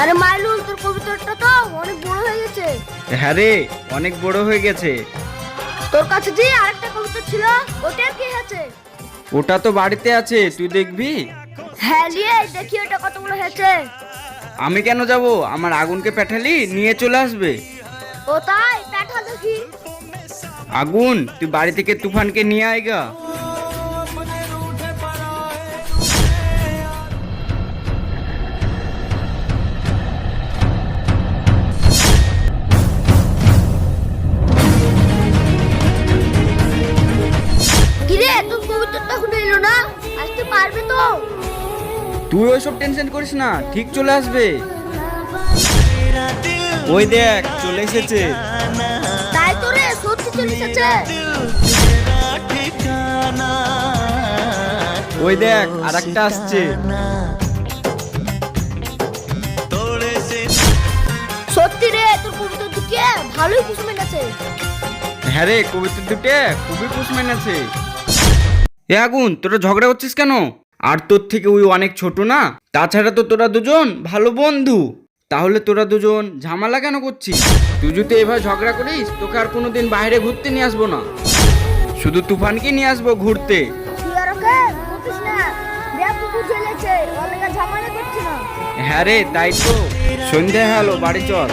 আরে মাইলুল তোর কবিতাটা তো অনেক বড় হয়ে গেছে। হ্যাঁ রে অনেক বড় হয়ে গেছে। তোর কাছে যে আরেকটা কবিতা ছিল ওটার কি হয়েছে? ওটা তো বাড়িতে আছে তুই দেখবি? হ্যাঁ নিয়ে দেখি ওটা কত বড় হয়েছে। আমি কেন যাব? আমার আগুনকে পাঠালি নিয়ে চলে আসবে। ও তাই পাঠা দেখি। আগুন তুই বাড়ি থেকে তুফানকে নিয়ে আয়গা তুই ওইসব টেনশন করিস না ঠিক চলে আসবে। ওই দেখ চলে এসেছে। তাই তো রে সত্যি চলে এসেছে। ওই দেখ আর একটা আসছে। সত্যি রে তোর কবিতা দুকে ভালোই হ্যাঁ রে কবিতা দুটে খুবই পুষমেন আছে এ আগুন তোরা ঝগড়া করছিস কেন? আর তোর থেকে ওই অনেক ছোট না? তাছাড়া তো তোরা দুজন ভালো বন্ধু। তাহলে তোরা দুজন ঝামেলা কেন করছিস? তুই যদি এভাবে ঝগড়া করিস তোকে আর কোনোদিন বাইরে ঘুরতে নিয়ে আসব না। শুধু তুফানকে নিয়ে আসব ঘুরতে। হ্যাঁ রে তাই তো। সন্ধ্যা হলো বাড়ি চল।